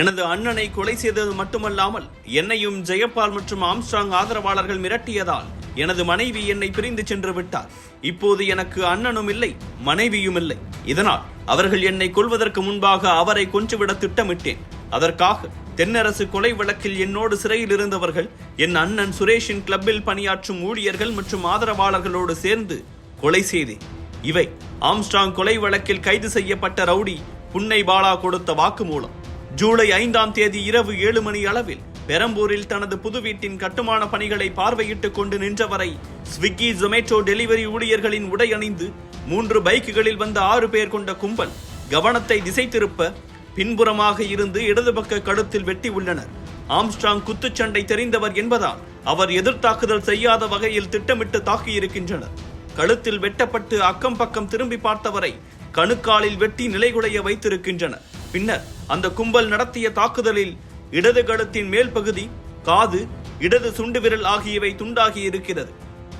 எனது அண்ணனை கொலை செய்தது மட்டுமல்லாமல் என்னையும் ஜெயபால் மற்றும் ஆம்ஸ்ட்ராங் ஆதரவாளர்கள் மிரட்டியதால் எனது மனைவி என்னை பிரிந்து சென்று விட்டார். இப்போது எனக்கு அண்ணனும் இல்லை மனைவியும் இல்லை. இதனால் அவர்கள் என்னை கொல்வதற்கு முன்பாக அவரை கொன்றுவிட திட்டமிட்டேன். அதற்காக தென்னரசு கொலை வழக்கில் என்னோடு சிறையில் இருந்தவர்கள் என் அண்ணன் சுரேஷின் கிளப்பில் பணியாற்றும் ஊழியர்கள் மற்றும் ஆதரவாளர்களோடு சேர்ந்து கொலை செய்தேன். இவை ஆம்ஸ்ட்ராங் கொலை வழக்கில் கைது செய்யப்பட்ட ரவுடி புன்னை பாலா கொடுத்த வாக்குமூலம். ஜூலை ஐந்தாம் தேதி இரவு ஏழு மணி அளவில் பெரம்பூரில் தனது புது வீட்டின் கட்டுமான பணிகளை பார்வையிட்டுக் கொண்டு நின்றவரை ஸ்விக்கி ஜொமேட்டோ டெலிவரி ஊழியர்களின் உடை அணிந்து மூன்று பைக்குகளில் வந்த ஆறு பேர் கொண்ட கும்பல் கவனத்தை திசை திருப்ப பின்புறமாக இருந்து இடது பக்க கழுத்தில் வெட்டி உள்ளனர். ஆம்ஸ்ட்ராங் குத்துச்சண்டை தெரிந்தவர் என்பதால் அவர் எதிர்த்தாக்குதல் செய்யாத வகையில் திட்டமிட்டு தாக்கியிருக்கின்றனர். கழுத்தில் வெட்டப்பட்டு அக்கம் பக்கம் திரும்பி பார்த்தவரை கணுக்காலில் வெட்டி நிலைகுலைய வைத்திருக்கின்றனர். பின்னர் அந்த கும்பல் நடத்திய தாக்குதலில் இடது கழுத்தின் மேல் பகுதி காது இடது சுண்டு விரல் ஆகியவை துண்டாகி இருக்கிறது.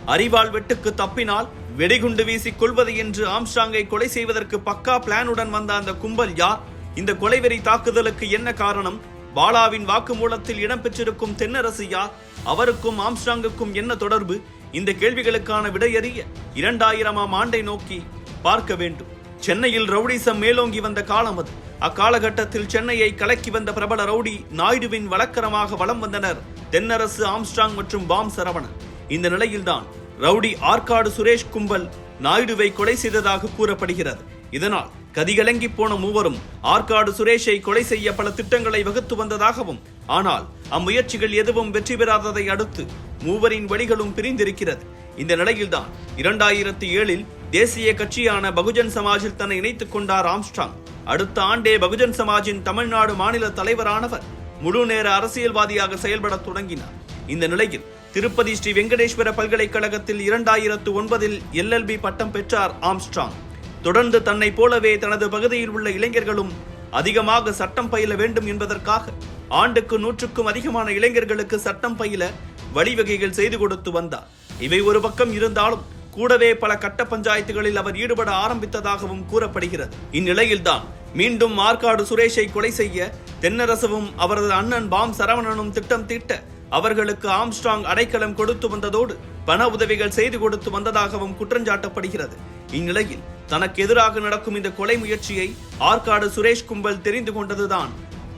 அரிவாள் வெட்டுக்கு தப்பினால் வெடிகுண்டு வீசி கொள்வது என்று ஆம்ஸ்டாங்கை கொலை செய்வதற்கு பக்கா பிளானுடன் வந்த அந்த கும்பல் யார்? இந்த கொலைவெறி தாக்குதலுக்கு என்ன காரணம்? பாலாவின் வாக்குமூலத்தில் இடம்பெற்றிருக்கும் தென்னரசு யார்? அவருக்கும் ஆம்ஸ்டாங்குக்கும் என்ன தொடர்பு? இந்த கேள்விகளுக்கான விடையறிய இரண்டாயிரமாம் ஆண்டை நோக்கி பார்க்க வேண்டும். சென்னையில் ரவுடிசம் மேலோங்கி வந்த காலம் அது. அக்காலகட்டத்தில் சென்னையை கலக்கி வந்த பிரபல ரவுடி நாயுடுவின் வழக்கரமாக வலம் வந்தனர் தென்னரசு ஆம்ஸ்டாங் மற்றும் பாம் சரவணன். இந்த நிலையில்தான் ரவுடி ஆற்காடு சுரேஷ் கும்பல் நாயுடுவை கொலை செய்ததாக கூறப்படுகிறது. இதனால் கதிகலங்கி போன மூவரும் ஆற்காடு சுரேஷை கொலை செய்ய பல திட்டங்களை வகுத்து வந்ததாகவும் ஆனால் அம்முயற்சிகள் எதுவும் வெற்றி பெறாததை அடுத்து மூவரின் வழிகளும் பிரிந்திருக்கிறது. இந்த நிலையில்தான் இரண்டாயிரத்தி ஏழில் தேசிய கட்சியான பகுஜன் சமாஜில் தன்னை இணைத்துக் கொண்டார் ஆம்ஸ்ட்ராங். அடுத்த ஆண்டே பகுஜன் சமாஜின் தமிழ்நாடு மாநில தலைவரானவர் முழு நேர அரசியல்வாதியாக செயல்படத் தொடங்கினார். இந்த நிலையில் திருப்பதி ஸ்ரீ வெங்கடேஸ்வர பல்கலைக்கழகத்தில் இரண்டாயிரத்து ஒன்பதில் எல்எல்பி பட்டம் பெற்றார் ஆம்ஸ்ட்ராங். தொடர்ந்து தன்னை போலவே தனது பகுதியில் உள்ள இளைஞர்களும் அதிகமாக சட்டம் பயில வேண்டும் என்பதற்காக ஆண்டுக்கு நூற்றுக்கும் அதிகமான இளைஞர்களுக்கு சட்டம் பயில வழிவகைகள் செய்து கொடுத்து வந்தார். இவை ஒரு பக்கம் இருந்தாலும் கூடவே பல கட்ட பஞ்சாயத்துகளில் அவர் ஈடுபட ஆரம்பித்ததாகவும் கூறப்படுகிறது. இந்நிலையில்தான் மீண்டும் ஆற்காடு சுரேஷை கொலை செய்ய தென்னரசவும் அவரது அண்ணன் பாம் சரவணனும் திட்டம் தீட்ட அவர்களுக்கு ஆம்ஸ்ட்ராங் அடைக்கலம் கொடுத்து வந்ததோடு பண உதவிகள் செய்து கொடுத்து வந்ததாகவும் குற்றஞ்சாட்டப்படுகிறது. இந்நிலையில் தனக்கு எதிராக நடக்கும் இந்த கொலை முயற்சியை ஆற்காடு சுரேஷ் கும்பல் தெரிந்து கொண்டதுதான்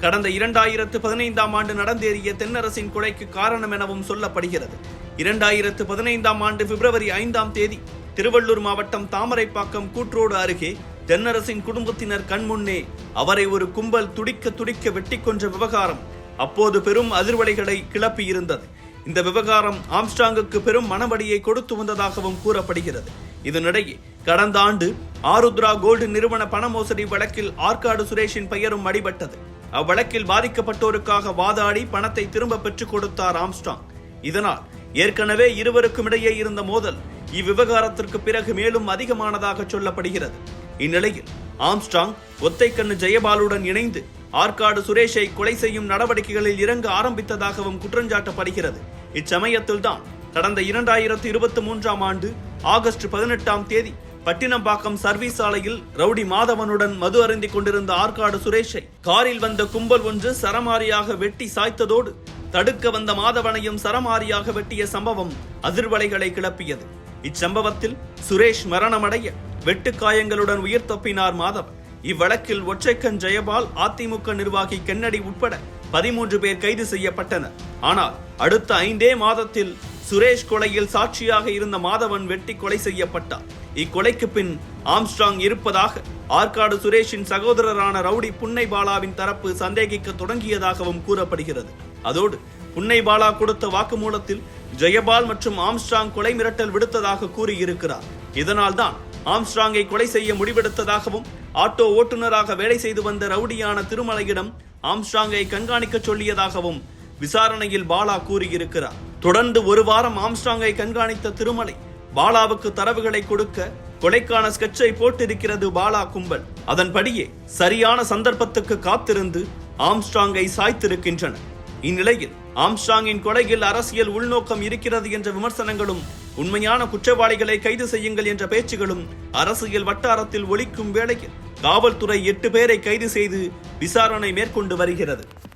கடந்த இரண்டாயிரத்து பதினைந்தாம் ஆண்டு நடந்தேறிய தென்னரசின் கொலைக்கு காரணம் எனவும் சொல்லப்படுகிறது. இரண்டாயிரத்து பதினைந்தாம் ஆண்டு பிப்ரவரி ஐந்தாம் தேதி திருவள்ளூர் மாவட்டம் தாமரைப்பாக்கம் கூற்றோடு அருகே தென்னரசின் குடும்பத்தினர் கண்முன்னே அவரை ஒரு கும்பல் துடிக்க துடிக்க வெட்டி கொன்ற விவகாரம் அப்போது பெரும் அதிர்வலைகளை கிளப்பியிருந்தது. இந்த விவகாரம் ஆம்ஸ்டாங்குக்கு பெரும் மனவடியை கொடுத்து வந்ததாகவும் கூறப்படுகிறது. இதனிடையே கடந்த ஆண்டு ஆருத்ரா கோல்டு நிறுவன பண மோசடி வழக்கில் ஆற்காடு சுரேஷின் பெயரும் அடிபட்டது. அவ்வழக்கில் பாதிக்கப்பட்டோருக்காக வாதாடி பணத்தை திரும்ப பெற்றுக் கொடுத்தார் ஆம்ஸ்டாங். இதனால் ஏற்கனவே இருவருக்கும் இடையே இருந்த மோதல் இவ்விவகாரத்திற்கு பிறகு மேலும் அதிகமானதாக சொல்லப்படுகிறது. இந்நிலையில் ஆம்ஸ்ட்ராங் ஒத்தைக்கண்ணு ஜெயபாலுடன் இணைந்து ஆற்காடு சுரேஷை கொலை செய்யும் நடவடிக்கைகளில் இறங்க ஆரம்பித்ததாகவும் குற்றஞ்சாட்டப்படுகிறது. இச்சமயத்தில்தான் கடந்த இரண்டாயிரத்து இருபத்தி மூன்றாம் ஆண்டு ஆகஸ்ட் பதினெட்டாம் தேதி பட்டினம்பாக்கம் சர்வீஸ் சாலையில் ரவுடி மாதவனுடன் மது அருந்திக் கொண்டிருந்த ஆற்காடு சுரேஷை காரில் வந்த கும்பல் ஒன்று சரமாரியாக வெட்டி சாய்த்ததோடு தடுக்க வந்த மாதவனையும் சரமாரியாக வெட்டிய சம்பவம் அதிர்வலைகளை கிளப்பியது. இச்சம்பவத்தில் சுரேஷ் மரணமடைய வெட்டுக்காயங்களுடன் உயிர் தப்பினார் மாதவன். இவ்வழக்கில் ஒற்றைக்கன் ஜெயபால் அதிமுக நிர்வாகி கென்னடி உட்பட பதிமூன்று பேர் கைது செய்யப்பட்டனர். ஆனால் அடுத்த ஐந்தே மாதத்தில் சுரேஷ் கொலையில் சாட்சியாக இருந்த மாதவன் வெட்டி கொலை செய்யப்பட்டார். இக்கொலைக்கு பின் ஆம்ஸ்ட்ராங் இருப்பதாக ஆற்காடு சுரேஷின் சகோதரரான ரவுடி புன்னை பாலாவின் தரப்பு சந்தேகிக்க தொடங்கியதாகவும் கூறப்படுகிறது. அதோடு புன்னை பாலா கொடுத்த வாக்குமூலத்தில் ஜெயபால் மற்றும் ஆம்ஸ்ட்ராங் கொலை மிரட்டல் விடுத்ததாக கூறியிருக்கிறார். இதனால்தான் ஆம்ஸ்ட்ராங்கை கொலை செய்ய முடிவெடுத்ததாகவும் ஆட்டோ ஓட்டுநராக வேலை செய்து வந்த ரவுடியான திருமலையிடம் ஆம்ஸ்ட்ராங்கை கண்காணிக்க சொல்லியதாகவும் விசாரணையில் பாலா கூறியிருக்கிறார். தொடர்ந்து ஒரு வாரம் ஆம்ஸ்ட்ராங்கை கண்காணித்த திருமலை பாலாவுக்கு தரவுகளை கொடுக்க கொலைக்கான ஸ்கெட்சை போட்டிருக்கிறது பாலா கும்பல். அதன்படியே சரியான சந்தர்ப்பத்துக்கு காத்திருந்து ஆம்ஸ்ட்ராங்கை சாய்த்திருக்கின்றன. இந்நிலையில் ஆம்ஸ்ட்ராங்கின் கொலையில் அரசியல் உள்நோக்கம் இருக்கிறது என்ற விமர்சனங்களும் உண்மையான குற்றவாளிகளை கைது செய்யுங்கள் என்ற பேச்சுகளும் அரசியல் வட்டாரத்தில் ஒழிக்கும் வேளையில் காவல்துறை எட்டு பேரை கைது செய்து விசாரணை மேற்கொண்டு வருகிறது.